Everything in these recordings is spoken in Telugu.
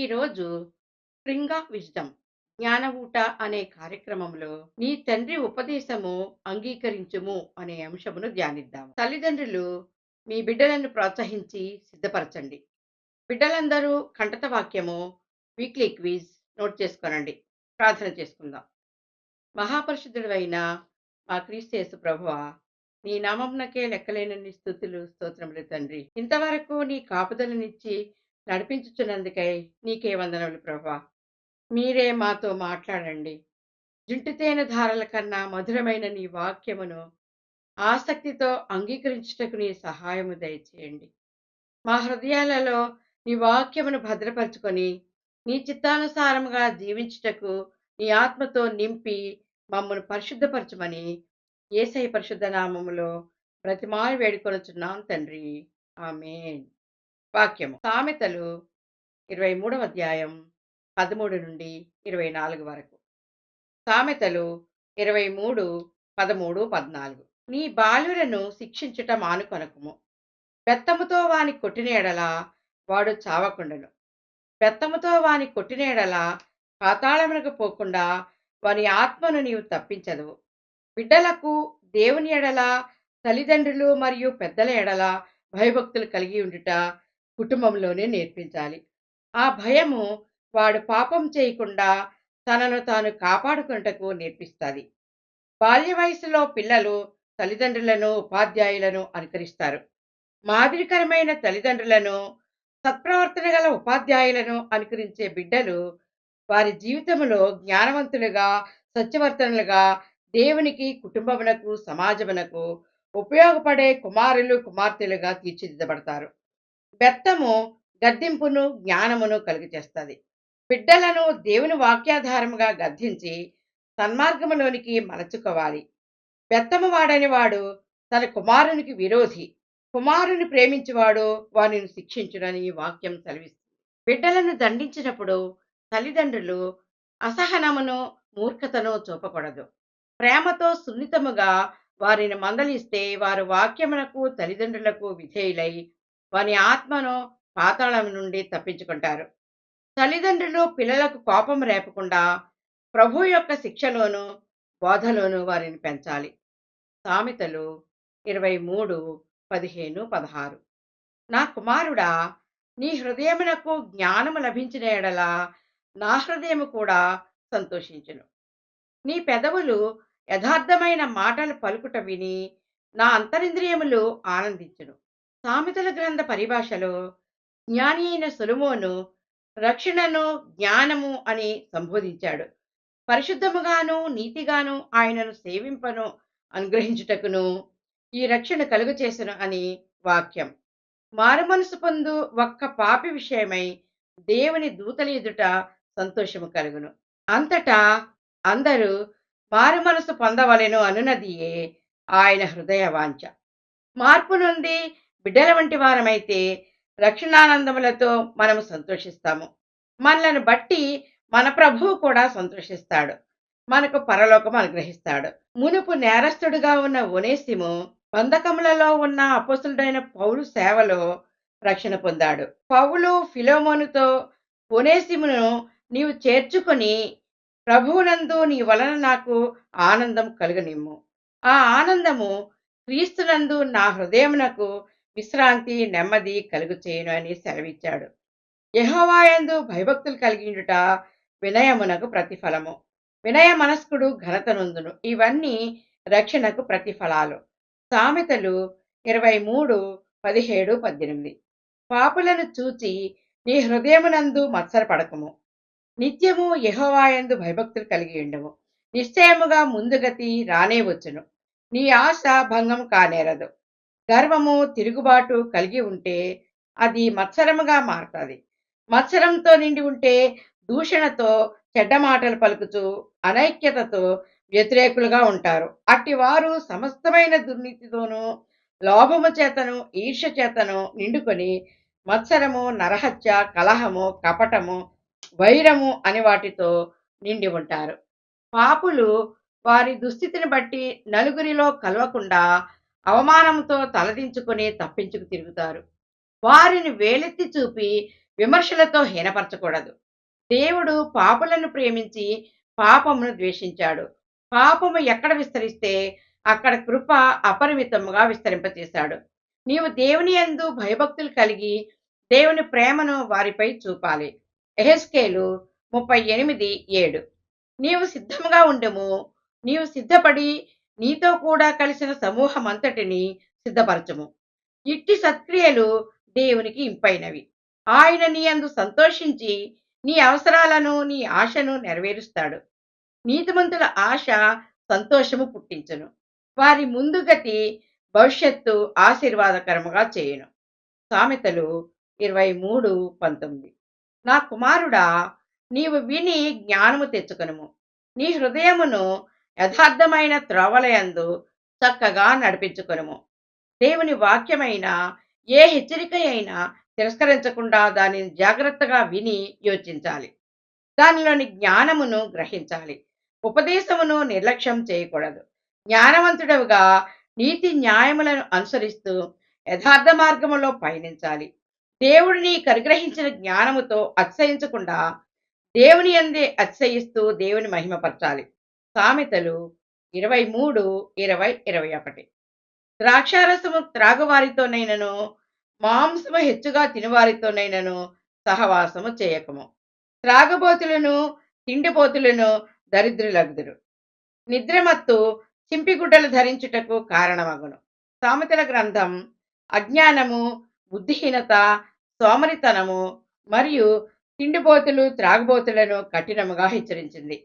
ఈరోజు స్ప్రింగ్ ఆఫ్ విజ్డమ్ జ్ఞానవూట అనే కార్యక్రమంలో నీ తండ్రి ఉపదేశము అంగీకరించుము అనే అంశమును ధ్యానిద్దాం తల్లిదండ్రులు మీ బిడ్డలను ప్రోత్సహించి సిద్ధపరచండి బిడ్డలందరూ కంటత వాక్యము వీక్లీ క్విజ్ నోట్ చేసుకోనండి ప్రార్థన చేసుకుందాం మహాపరిశుద్ధుడు అయిన మా క్రీస్తేసు ప్రభువ నీ నామంనకే లెక్కలేనన్ని స్థుతులు స్తోత్రములు తండ్రి ఇంతవరకు నీ కాపుదలనిచ్చి నడిపించుచున్నందుకై నీకే వందనములు ప్రభా మీరే మాతో మాట్లాడండి జుంటితేన ధారల కన్నా మధురమైన నీ వాక్యమును ఆసక్తితో అంగీకరించుటకు నీ సహాయము దయచేయండి మా హృదయాలలో నీ వాక్యమును భద్రపరుచుకొని నీ చిత్తానుసారముగా జీవించుటకు నీ ఆత్మతో నింపి మమ్మను పరిశుద్ధపరచమని ఏసై పరిశుద్ధ నామములో ప్రతిమాలు వేడుకొనుచున్నాం తండ్రి ఆమెన్ వాక్యము సామెతలు ఇరవై మూడవ అధ్యాయం పదమూడు నుండి ఇరవై నాలుగు వరకు సామెతలు ఇరవై మూడు పదమూడు పద్నాలుగు నీ బాలులను శిక్షించుట మానుకొనకుము బెత్తముతో వాని ఎడల వాడు చావకుండను బెత్తముతో వాని ఎడల పాతాళమునకు పోకుండా వాని ఆత్మను నీవు తప్పించదు బిడ్డలకు దేవుని ఎడల తల్లిదండ్రులు మరియు పెద్దల ఎడల భయభక్తులు కలిగి ఉండుట కుటుంబంలోనే నేర్పించాలి ఆ భయము వాడు పాపం చేయకుండా తనను తాను కాపాడుకుంటకు నేర్పిస్తుంది బాల్య వయసులో పిల్లలు తల్లిదండ్రులను ఉపాధ్యాయులను అనుకరిస్తారు మాదిరికరమైన తల్లిదండ్రులను సత్ప్రవర్తన గల ఉపాధ్యాయులను అనుకరించే బిడ్డలు వారి జీవితంలో జ్ఞానవంతులుగా సత్యవర్తనలుగా దేవునికి కుటుంబమునకు సమాజమునకు ఉపయోగపడే కుమారులు కుమార్తెలుగా తీర్చిదిద్దబడతారు బెత్తము గద్దింపును జ్ఞానమును కలుగజేస్తుంది బిడ్డలను దేవుని వాక్యాధారముగా గద్దించి సన్మార్గములోనికి మలచుకోవాలి బెత్తము వాడని వాడు తన కుమారునికి విరోధి కుమారుని ప్రేమించేవాడు వారిని శిక్షించుడని వాక్యం సెలవిస్తుంది బిడ్డలను దండించినప్పుడు తల్లిదండ్రులు అసహనమును మూర్ఖతను చూపకూడదు ప్రేమతో సున్నితముగా వారిని మందలిస్తే వారు వాక్యమునకు తల్లిదండ్రులకు విధేయులై వారి ఆత్మను పాతాళం నుండి తప్పించుకుంటారు తల్లిదండ్రులు పిల్లలకు కోపం రేపకుండా ప్రభు యొక్క శిక్షలోను బోధలోను వారిని పెంచాలి సామెతలు ఇరవై మూడు పదిహేను పదహారు నా కుమారుడా నీ హృదయమునకు జ్ఞానము లభించిన ఎడలా నా హృదయము కూడా సంతోషించును నీ పెదవులు యథార్థమైన మాటలు పలుకుట విని నా అంతరింద్రియములు ఆనందించును సామెతల గ్రంథ పరిభాషలో జ్ఞాని అయిన సులుమోను రక్షణను జ్ఞానము అని సంబోధించాడు పరిశుద్ధముగాను నీతిగాను ఆయనను సేవింపను అనుగ్రహించుటకును ఈ రక్షణ కలుగు చేసను అని వాక్యం మారుమనసు పొందు ఒక్క పాపి విషయమై దేవుని దూతల ఎదుట సంతోషము కలుగును అంతటా అందరూ మారుమనసు పొందవలెను అనునదియే ఆయన హృదయ వాంఛ మార్పు నుండి బిడ్డల వంటి వారమైతే రక్షణానందములతో మనము సంతోషిస్తాము మనలను బట్టి మన ప్రభువు కూడా సంతోషిస్తాడు మనకు పరలోకం అనుగ్రహిస్తాడు మునుపు నేరస్తుడుగా ఉన్న ఒనేసిము బంధకములలో ఉన్న అపసులుడైన పౌలు సేవలో రక్షణ పొందాడు పౌలు ఫిలోమోనుతో ఒనేసిమును నీవు చేర్చుకుని ప్రభువునందు నీ వలన నాకు ఆనందం కలుగనిమ్ము ఆ ఆనందము క్రీస్తునందు నా హృదయమునకు విశ్రాంతి నెమ్మది కలుగు చేయను అని సెలవిచ్చాడు యహోవాయందు భయభక్తులు కలిగిండుట వినయమునకు ప్రతిఫలము వినయ మనస్కుడు ఘనతనుందును ఇవన్నీ రక్షణకు ప్రతిఫలాలు సామెతలు ఇరవై మూడు పదిహేడు పద్దెనిమిది పాపులను చూచి నీ హృదయమునందు మత్సరపడకము నిత్యము యహోవాయందు భయభక్తులు కలిగి ఉండము నిశ్చయముగా ముందుగతి రానే వచ్చును నీ ఆశ భంగం కానేరదు గర్వము తిరుగుబాటు కలిగి ఉంటే అది మత్సరముగా మారుతుంది మత్సరంతో నిండి ఉంటే దూషణతో చెడ్డ మాటలు పలుకుతూ అనైక్యతతో వ్యతిరేకులుగా ఉంటారు అట్టి వారు సమస్తమైన దుర్నీతితోనూ లోభము చేతను ఈర్ష చేతను నిండుకొని మత్సరము నరహత్య కలహము కపటము వైరము అని వాటితో నిండి ఉంటారు పాపులు వారి దుస్థితిని బట్టి నలుగురిలో కలవకుండా అవమానంతో తలదించుకుని తప్పించుకు తిరుగుతారు వారిని వేలెత్తి చూపి విమర్శలతో హీనపరచకూడదు దేవుడు పాపులను ప్రేమించి పాపమును ద్వేషించాడు పాపము ఎక్కడ విస్తరిస్తే అక్కడ కృప అపరిమితముగా విస్తరింపచేశాడు నీవు దేవుని ఎందు భయభక్తులు కలిగి దేవుని ప్రేమను వారిపై చూపాలి ఎహెస్కేలు ముప్పై ఎనిమిది ఏడు నీవు సిద్ధముగా ఉండము నీవు సిద్ధపడి నీతో కూడా కలిసిన సమూహం అంతటిని సిద్ధపరచము ఇట్టి సత్క్రియలు దేవునికి ఇంపైనవి ఆయన నీ అందు సంతోషించి నీ అవసరాలను నీ ఆశను నెరవేరుస్తాడు నీతిమంతుల ఆశ సంతోషము పుట్టించను వారి ముందుగతి భవిష్యత్తు ఆశీర్వాదకరముగా చేయను సామెతలు ఇరవై మూడు పంతొమ్మిది నా కుమారుడా నీవు విని జ్ఞానము తెచ్చుకొనుము నీ హృదయమును యథార్థమైన త్రోవలయందు చక్కగా నడిపించుకొనుము దేవుని వాక్యమైన ఏ హెచ్చరిక అయినా తిరస్కరించకుండా దానిని జాగ్రత్తగా విని యోచించాలి దానిలోని జ్ఞానమును గ్రహించాలి ఉపదేశమును నిర్లక్ష్యం చేయకూడదు జ్ఞానవంతుడవుగా నీతి న్యాయములను అనుసరిస్తూ యథార్థ మార్గములో పయనించాలి దేవుడిని కరిగ్రహించిన జ్ఞానముతో అతిశయించకుండా దేవుని అందే అతిశయిస్తూ దేవుని మహిమపరచాలి సామెతలు ఇరవై మూడు ఇరవై ఇరవై ఒకటి ద్రాక్షారసము త్రాగువారితోనైనను మాంసము హెచ్చుగా తినువారితోనైనను సహవాసము చేయకము త్రాగబోతులను తిండిపోతులను దరిద్రులగ్దురు నిద్రమత్తు చింపిగుడ్డలు ధరించుటకు కారణమగును సామెతల గ్రంథం అజ్ఞానము బుద్ధిహీనత సోమరితనము మరియు తిండిపోతులు త్రాగుబోతులను కఠినముగా హెచ్చరించింది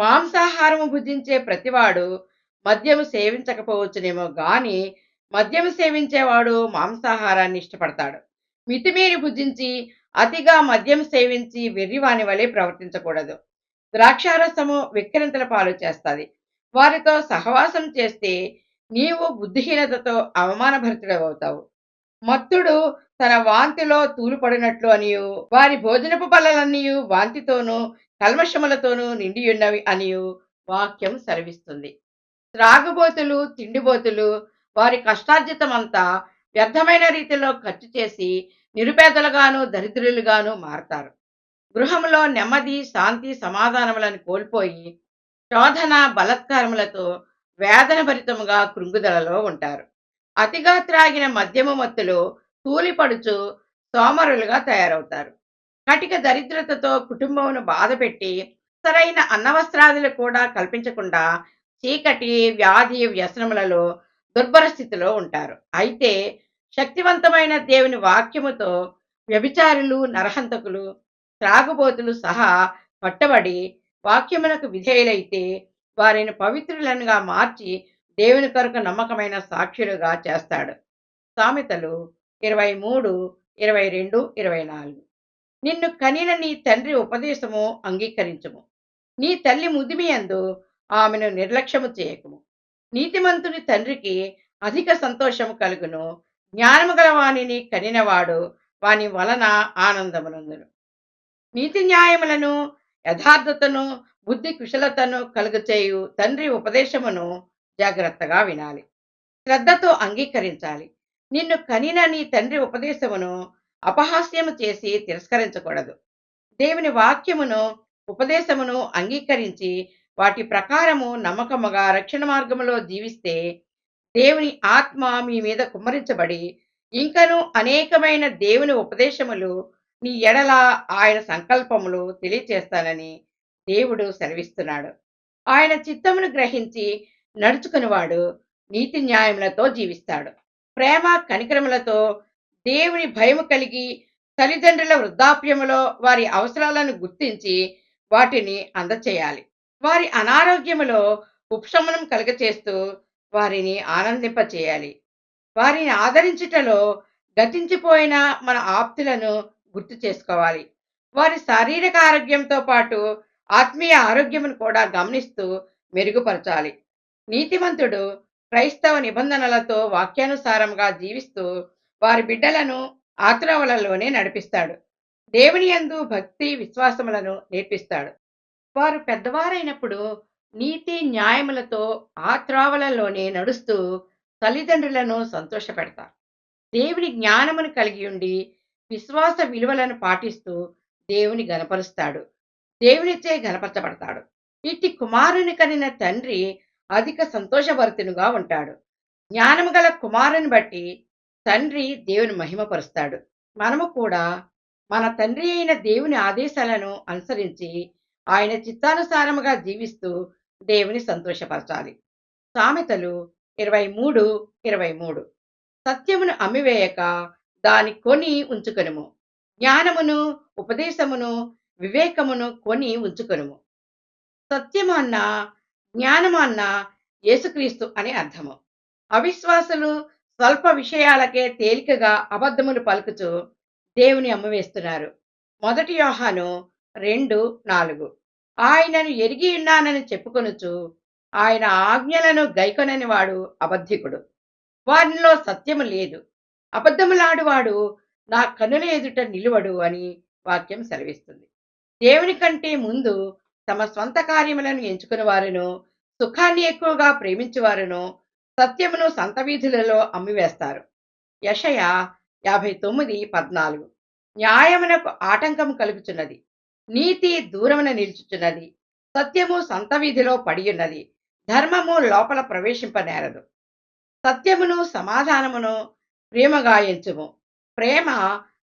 మాంసాహారము భుజించే ప్రతివాడు మద్యము సేవించకపోవచ్చునేమో గాని మద్యము సేవించేవాడు మాంసాహారాన్ని ఇష్టపడతాడు మితిమీరి భుజించి అతిగా మద్యం సేవించి వెర్రివాని వలె ప్రవర్తించకూడదు ద్రాక్షారసము విక్రంతల పాలు చేస్తుంది వారితో సహవాసం చేస్తే నీవు బుద్ధిహీనతతో అవమానభరితుడవుతావు మత్తుడు తన వాంతిలో తూలుపడినట్లు అనియు వారి భోజనపు బలలన్నీ వాంతితోనూ కల్మషములతోనూ నిండి ఉన్నవి అని వాక్యం సరివిస్తుంది త్రాగుబోతులు తిండిబోతులు వారి కష్టార్జితమంతా వ్యర్థమైన రీతిలో ఖర్చు చేసి నిరుపేదలుగాను దరిద్రులుగాను మారతారు గృహంలో నెమ్మది శాంతి సమాధానములను కోల్పోయి శోధన బలత్కారములతో భరితముగా కృంగుదలలో ఉంటారు అతిగా త్రాగిన మద్యము మత్తులు తూలిపడుచు సోమరులుగా తయారవుతారు కటిక దరిద్రతతో కుటుంబమును బాధపెట్టి సరైన అన్నవస్త్రాదులు కూడా కల్పించకుండా చీకటి వ్యాధి వ్యసనములలో దుర్భర స్థితిలో ఉంటారు అయితే శక్తివంతమైన దేవుని వాక్యముతో వ్యభిచారులు నరహంతకులు త్రాగుబోతులు సహా పట్టబడి వాక్యములకు విధేయులైతే వారిని పవిత్రులనుగా మార్చి దేవుని కొరకు నమ్మకమైన సాక్షులుగా చేస్తాడు సామెతలు ఇరవై మూడు ఇరవై రెండు ఇరవై నాలుగు నిన్ను కనిన నీ తండ్రి ఉపదేశము అంగీకరించము నీ తల్లి ముదిమియందు ఆమెను నిర్లక్ష్యము చేయకుము నీతిమంతుని తండ్రికి అధిక సంతోషము కలుగును జ్ఞానము గల వాణిని కనినవాడు వాని వలన ఆనందమునందును నీతి న్యాయములను యథార్థతను బుద్ధి కుశలతను కలుగచేయు తండ్రి ఉపదేశమును జాగ్రత్తగా వినాలి శ్రద్ధతో అంగీకరించాలి నిన్ను కనిన నీ తండ్రి ఉపదేశమును అపహాస్యము చేసి తిరస్కరించకూడదు దేవుని వాక్యమును ఉపదేశమును అంగీకరించి వాటి ప్రకారము నమ్మకముగా రక్షణ మార్గములో జీవిస్తే దేవుని ఆత్మ మీ మీద కుమ్మరించబడి ఇంకను అనేకమైన దేవుని ఉపదేశములు నీ ఎడల ఆయన సంకల్పములు తెలియచేస్తానని దేవుడు సెలవిస్తున్నాడు ఆయన చిత్తమును గ్రహించి నడుచుకునివాడు నీతి న్యాయములతో జీవిస్తాడు ప్రేమ కనికరములతో దేవుని భయం కలిగి తల్లిదండ్రుల వృద్ధాప్యములో వారి అవసరాలను గుర్తించి వాటిని అందచేయాలి వారి అనారోగ్యములో ఉపశమనం కలగచేస్తూ వారిని ఆనందింపచేయాలి వారిని ఆదరించుటలో గతించిపోయిన మన ఆప్తులను గుర్తు చేసుకోవాలి వారి శారీరక ఆరోగ్యంతో పాటు ఆత్మీయ ఆరోగ్యమును కూడా గమనిస్తూ మెరుగుపరచాలి నీతిమంతుడు క్రైస్తవ నిబంధనలతో వాక్యానుసారంగా జీవిస్తూ వారి బిడ్డలను ఆత్రవలలోనే నడిపిస్తాడు దేవుని యందు భక్తి విశ్వాసములను నేర్పిస్తాడు వారు పెద్దవారైనప్పుడు నీతి న్యాయములతో ఆత్రావలలోనే నడుస్తూ తల్లిదండ్రులను సంతోషపెడతారు దేవుని జ్ఞానమును కలిగి ఉండి విశ్వాస విలువలను పాటిస్తూ దేవుని గనపరుస్తాడు దేవునిచే గనపరచబడతాడు ఇట్టి కుమారుని కలిగిన తండ్రి అధిక సంతోషభరితునుగా ఉంటాడు జ్ఞానము గల కుమారుని బట్టి తండ్రి దేవుని మహిమపరుస్తాడు మనము కూడా మన తండ్రి అయిన దేవుని ఆదేశాలను అనుసరించి ఆయన చిత్తానుసారముగా జీవిస్తూ దేవుని సంతోషపరచాలి సామెతలు ఇరవై మూడు ఇరవై మూడు సత్యమును అమ్మివేయక దాని కొని ఉంచుకొనుము జ్ఞానమును ఉపదేశమును వివేకమును కొని ఉంచుకొనుము సత్యము అన్న జ్ఞానము యేసుక్రీస్తు అని అర్థము అవిశ్వాసులు స్వల్ప విషయాలకే తేలికగా అబద్ధములు పలుకుతూ దేవుని అమ్మవేస్తున్నారు మొదటి యోహాను రెండు నాలుగు ఆయనను ఎరిగి ఉన్నానని చెప్పుకొనుచు ఆయన ఆజ్ఞలను గైకొనని వాడు అబద్ధికుడు వారిలో సత్యము లేదు అబద్ధములాడువాడు నా కనుల ఎదుట నిలువడు అని వాక్యం సెలవిస్తుంది దేవుని కంటే ముందు తమ స్వంత కార్యములను ఎంచుకున్న వారును సుఖాన్ని ఎక్కువగా ప్రేమించేవారును సత్యమును సంతవీధులలో అమ్మివేస్తారు యషయ యాభై తొమ్మిది పద్నాలుగు న్యాయమునకు ఆటంకం కలుగుచున్నది నీతి దూరమున నిలుచుచున్నది సత్యము సంతవీధిలో పడియున్నది ధర్మము లోపల ప్రవేశింపనేరదు సత్యమును సమాధానమును ఎంచుము ప్రేమ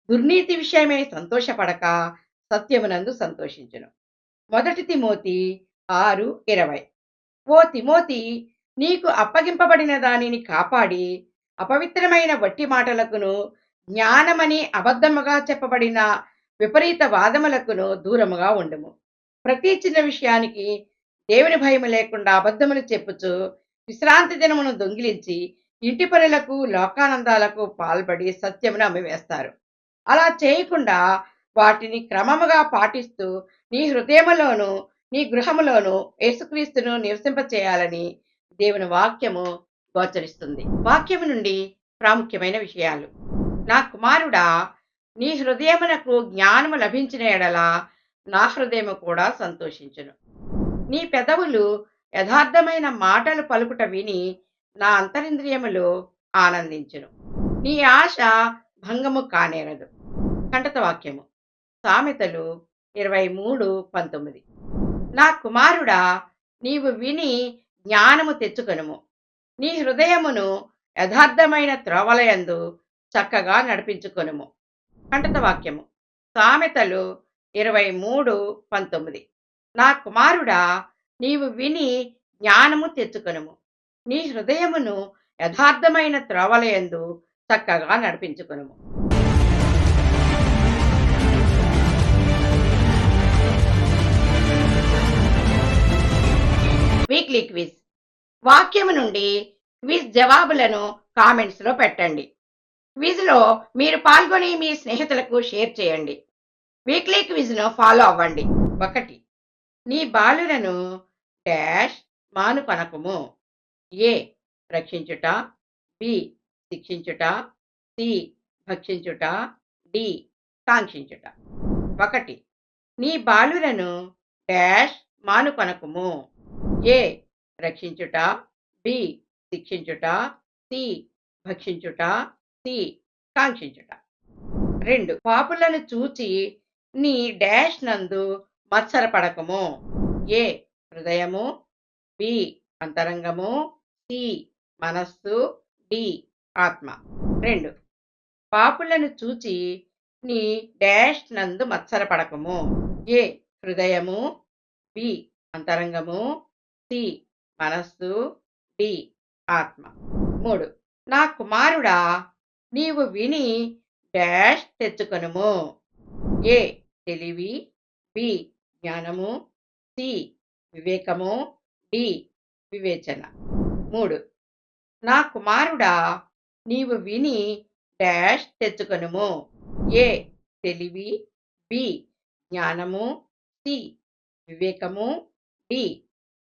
దుర్నీతి విషయమై సంతోషపడక సత్యమునందు సంతోషించును మొదటి తిమోతి ఆరు ఇరవై ఓ తిమోతి నీకు అప్పగింపబడిన దానిని కాపాడి అపవిత్రమైన వట్టి మాటలకును జ్ఞానమని అబద్ధముగా చెప్పబడిన విపరీత వాదములకును దూరముగా ఉండము ప్రతి చిన్న విషయానికి దేవుని భయం లేకుండా అబద్ధములు చెప్పుచు విశ్రాంతి దినమును దొంగిలించి ఇంటి పనులకు లోకానందాలకు పాల్పడి సత్యమును అమ్మివేస్తారు అలా చేయకుండా వాటిని క్రమముగా పాటిస్తూ నీ హృదయములోను నీ గృహములోను యేసుక్రీస్తును నివసింపచేయాలని దేవుని వాక్యము గోచరిస్తుంది వాక్యము నుండి ప్రాముఖ్యమైన విషయాలు నా కుమారుడా నీ హృదయమునకు జ్ఞానము లభించిన ఎడల నా హృదయము కూడా సంతోషించును నీ పెదవులు యథార్థమైన మాటలు పలుకుట విని నా అంతరింద్రియములు ఆనందించును నీ ఆశ భంగము కానేరదు కంటత వాక్యము సామెతలు ఇరవై మూడు పంతొమ్మిది నా కుమారుడా నీవు విని జ్ఞానము తెచ్చుకొనుము నీ హృదయమును యథార్థమైన త్రోవలయందు చక్కగా నడిపించుకొనుము కంటత వాక్యము సామెతలు ఇరవై మూడు పంతొమ్మిది నా కుమారుడా నీవు విని జ్ఞానము తెచ్చుకొనుము నీ హృదయమును యథార్థమైన త్రోవలయందు చక్కగా నడిపించుకొనుము వీక్లీ క్విజ్ వాక్యము నుండి క్విజ్ జవాబులను కామెంట్స్లో పెట్టండి క్విజ్లో మీరు పాల్గొని మీ స్నేహితులకు షేర్ చేయండి వీక్లీ క్విజ్ను ఫాలో అవ్వండి ఒకటి నీ బాలులను డాష్ మాను పనకము ఏ రక్షించుట బి శిక్షించుట సి భక్షించుట డి కాంక్షించుట ఒకటి నీ బాలులను డాష్ మాను పనకము ఏ రక్షించుట బి శిక్షించుట సి భక్షించుట సి కాంక్షించుట రెండు పాపులను చూచి నీ డాష్ నందు మత్సరపడకము ఏ హృదయము బి అంతరంగము సి మనస్సు డి ఆత్మ రెండు పాపులను చూచి నీ డాష్ నందు మత్సరపడకము ఏ హృదయము బి అంతరంగము సి మనస్సు డి ఆత్మ మూడు నా కుమారుడా నీవు విని డాష్ తెచ్చుకొనుము ఏ తెలివి బి జ్ఞానము సి వివేకము డి వివేచన మూడు నా కుమారుడా నీవు విని డాష్ తెచ్చుకొనుము ఏ తెలివి బి జ్ఞానము సి వివేకము డి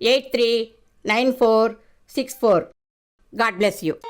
839464. God bless you.